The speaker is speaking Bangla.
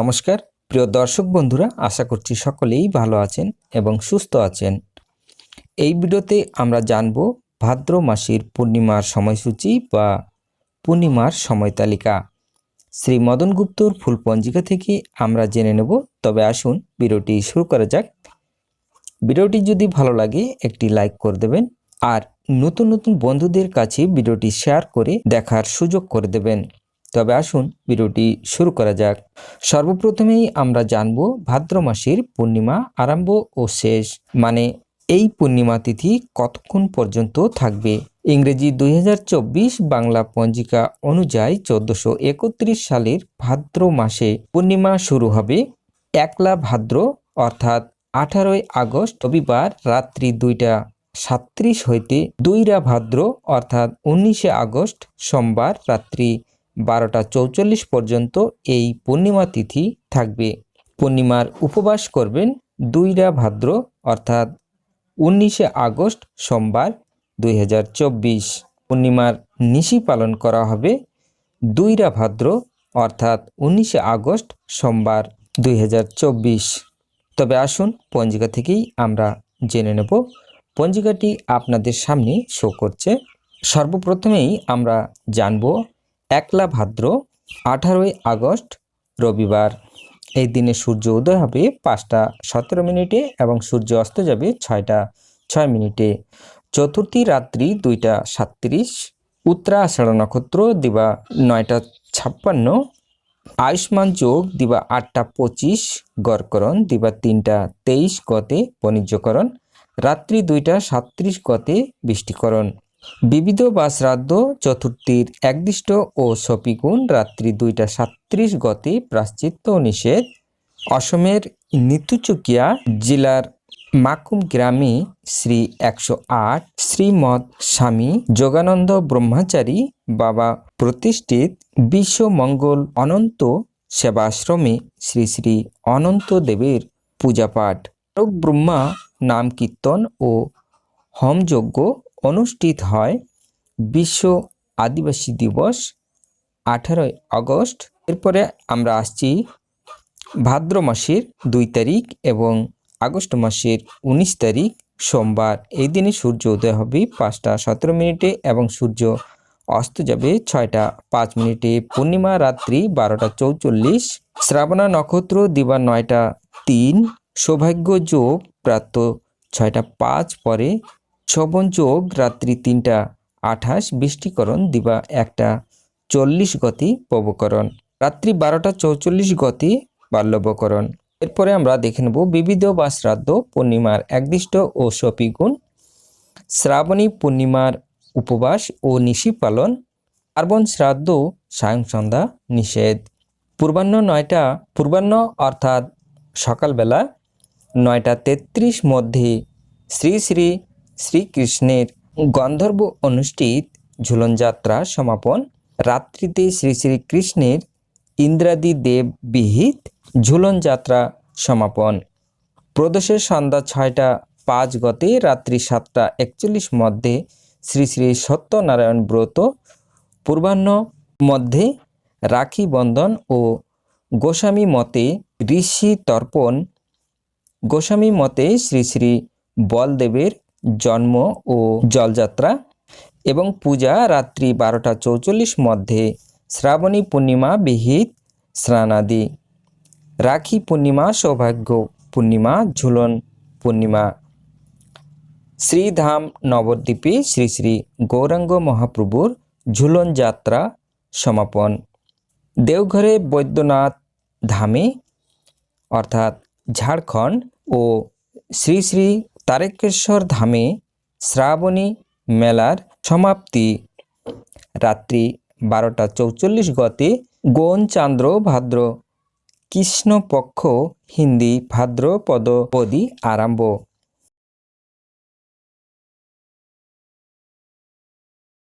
নমস্কার, প্রিয় দর্শক বন্ধুরা, আশা করছি সকলেই ভালো আছেন এবং সুস্থ আছেন। এই ভিডিওতে আমরা জানব ভাদ্র মাসের পূর্ণিমার সময়সূচি বা পূর্ণিমার সময় তালিকা। শ্রী মদন গুপ্তর ফুল পঞ্জিকা থেকে আমরা জেনে নেব, তবে আসুন ভিডিওটি শুরু করা যাক। ভিডিওটি যদি ভালো লাগে, একটি লাইক করে দেবেন আর নতুন নতুন বন্ধুদের কাছে ভিডিওটি শেয়ার করে দেখার সুযোগ করে দেবেন। তবে আসুন ভিডিওটি শুরু করা যাক। সর্বপ্রথমেই আমরা জানব ভাদ্র মাসের পূর্ণিমা আরম্ভ ও শেষ মানে এই পূর্ণিমা তিথি কতক্ষণ পর্যন্ত থাকবে? ইংরেজি দুই হাজার চব্বিশ বাংলা পঞ্জিকা অনুযায়ী চোদ্দশো সালের ভাদ্র মাসে পূর্ণিমা শুরু হবে একলা ভাদ্র, অর্থাৎ আঠারোই আগস্ট রবিবার রাত্রি দুইটা সাত্রিশ হইতে দুইরা ভাদ্র, অর্থাৎ উনিশে আগস্ট সোমবার রাত্রি। বারোটা চৌচল্লিশ পর্যন্ত এই পূর্ণিমা তিথি থাকবে। পূর্ণিমার উপবাস করবেন দুইরা ভাদ্র, অর্থাৎ উনিশে আগস্ট সোমবার দুই হাজার চব্বিশ। পূর্ণিমার নিশি পালন করা হবে দুইরা ভাদ্র, অর্থাৎ উনিশে আগস্ট সোমবার দুই হাজার চব্বিশ। তবে আসুন পঞ্জিকা থেকেই আমরা জেনে নেব। পঞ্জিকাটি আপনাদের সামনে শো করছে। সর্বপ্রথমেই আমরা জানব একলা ভাদ্র আঠারোই আগস্ট রবিবার। এই দিনে সূর্য উদয় হবে পাঁচটা সতেরো মিনিটে এবং সূর্য অস্ত যাবে ছয়টা ছয় মিনিটে। চতুর্থী রাত্রি দুইটা সাতত্রিশ, উত্তরা আষাঢ় নক্ষত্র দিবা নয়টা ছাপ্পান্ন, আয়ুষ্মান যোগ দিবা আটটা পঁচিশ, গড়করণ দিবা তিনটা তেইশ গতে বণিজ্যকরণ, রাত্রি দুইটা সাতত্রিশ গতে বৃষ্টিকরণ। বিবিধ বা শ্রাদ্ধ চতুর্থীর একদিষ্ট ও সপিগুণ রাত্রি দুইটা সাতত্রিশ গতি প্রাশ্চিত্য নিষেধ। অসমের নিতুচুকিয়া জেলার মাকুম গ্রামে শ্রী একশো আট শ্রীমদ স্বামী যোগানন্দ ব্রহ্মচারী বাবা প্রতিষ্ঠিত বিশ্বমঙ্গল অনন্ত সেবাশ্রমে শ্রী শ্রী অনন্ত দেবের পূজাপাঠ। ব্রহ্মা নাম কীর্তন ও হোমযজ্ঞ অনুষ্ঠিত হয় বিশ্ব আদিবাসী দিবস আঠারোই আগস্ট। এরপরে আমরা আসছি ভাদ্র মাসের দুই তারিখ এবং আগস্ট মাসের উনিশ তারিখ সোমবার। এই দিনে সূর্য উদয় হবে পাঁচটা সতেরো মিনিটে এবং সূর্য অস্ত যাবে ছয়টা পাঁচ মিনিটে। পূর্ণিমা রাত্রি বারোটা চৌচল্লিশ, শ্রাবণা নক্ষত্র দিবা নয়টা তিন, সৌভাগ্য যোগ প্রাত ছয়টা পাঁচ পরে শোভন যোগ রাত্রি তিনটা আঠাশ, বৃষ্টিকরণ দিবা একটা, চল্লিশ গতি পবকরণ রাত্রি বারোটা চৌচল্লিশ গতি বাল্যবকরণ। এরপরে আমরা দেখে নেব বিবিধ বা শ্রাদ্ধ পূর্ণিমার একদিষ্ট ও সপিগুণ শ্রাবণী পূর্ণিমার উপবাস ও নিশি পালন। পার্বণ শ্রাদ্ধ, সায়ং সন্ধ্যা, নিষেধ। পূর্বাহ্ন নয়টা, পূর্বাহ্ন অর্থাৎ সকালবেলা নয়টা তেত্রিশ মধ্যে শ্রী শ্রী শ্রীকৃষ্ণের গন্ধর্ব অনুষ্ঠিত ঝুলনযাত্রা সমাপন। রাত্রিতে শ্রী শ্রীকৃষ্ণের ইন্দ্রাদি দেব বিহিত ঝুলনযাত্রা সমাপন। প্রদোষের সন্ধ্যা ছয়টা পাঁচ গতে রাত্রি সাতটা একচল্লিশ মধ্যে শ্রী শ্রী সত্যনারায়ণ ব্রত। পূর্বাহ্ন মধ্যে রাখি বন্ধন ও গোস্বামী মতে ঋষি তর্পণ। গোস্বামী মতে শ্রী শ্রী বলদেবের জন্ম ও জলযাত্রা এবং পূজা রাত্রি বারোটা চৌচল্লিশ মধ্যে শ্রাবণী পূর্ণিমা বিহিত স্নানাদি। রাখি পূর্ণিমা সৌভাগ্য পূর্ণিমা ঝুলন পূর্ণিমা। শ্রীধাম নবদ্বীপে শ্রী শ্রী গৌরাঙ্গ মহাপ্রভুর ঝুলন যাত্রা সমাপন। দেওঘরে বৈদ্যনাথ ধামে অর্থাৎ ঝাড়খণ্ড ও শ্রী শ্রী তারেকেশ্বর ধামে শ্রাবণী মেলার সমাপ্তি। রাত্রি বারোটা চৌচল্লিশ গতে গোনচান্দ্র ভাদ্র, কৃষ্ণপক্ষ হিন্দি ভাদ্রপদপদী আরম্ভ।